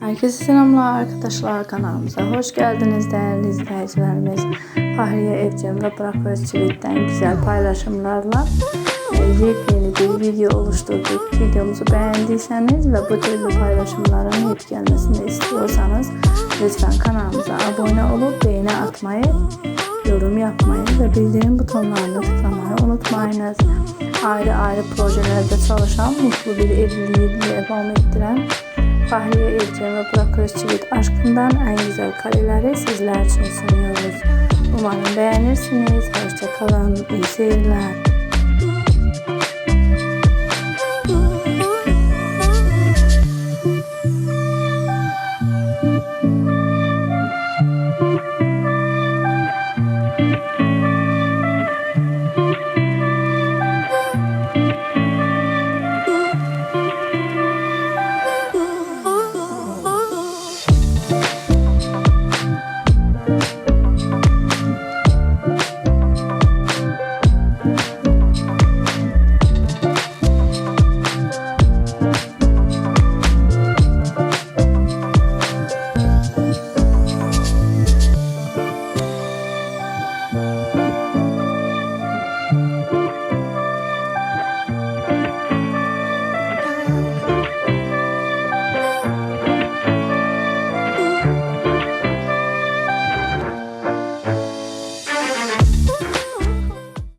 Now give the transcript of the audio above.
Herkese selamlar arkadaşlar kanalımıza hoş geldiniz değerli izleyicilerimiz. Fahriye Evcem ve Burak Özçivit'ten güzel paylaşımlarla e, yepyeni bir video oluşturduk. Videomuzu beğendiyseniz ve bu türlü paylaşımların hep gelmesini istiyorsanız lütfen kanalımıza abone olup beğeni atmayı, yorum yapmayı ve bildirim butonlarına tıklamayı unutmayınız. Ayrı ayrı projelerde çalışan mutlu bir evliliği devam ettiren Fahriye Evcen ve Burak Özçivit aşkından en güzel kareleri sizler için sunuyoruz. Umarım beğenirsiniz. Hoşçakalın. İyi seyirler.